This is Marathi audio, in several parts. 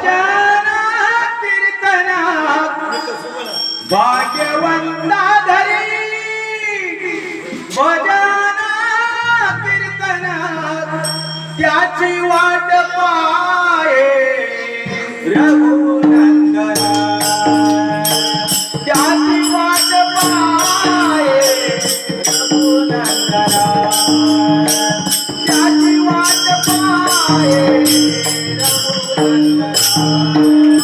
भजना कीर्तना भाग्यवंता धरी भजना कीर्तना त्याची वाट पाय रघु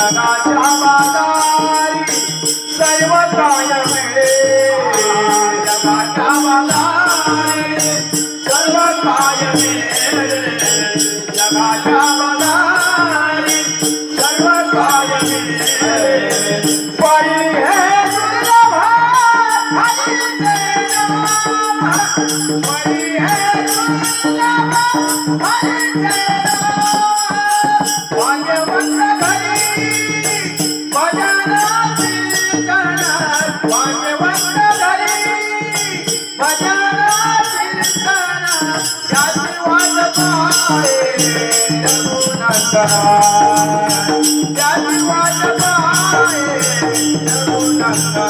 जगाच्या बाजारी सर्व काय मिळे. जगाच्या बाजारी सर्व काय मिळे. जगाच्या बाजारी सर्व काय मिळे. पाणी हे दुर्लभ हरी देव पाणी हे दुर्लभ हरी देव पाणी नमो. Nanda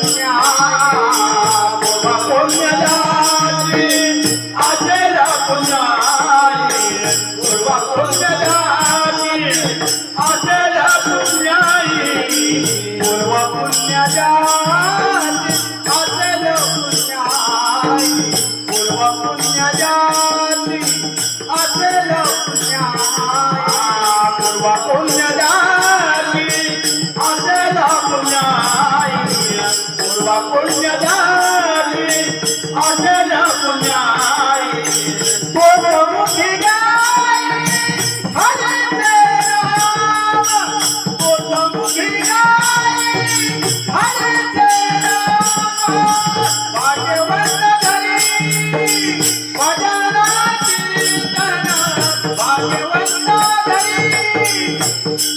Oh,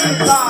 Santa.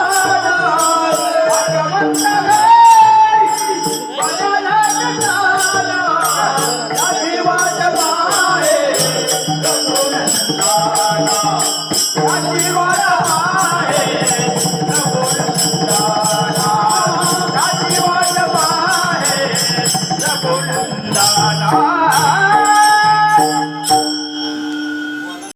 भाग्यवंत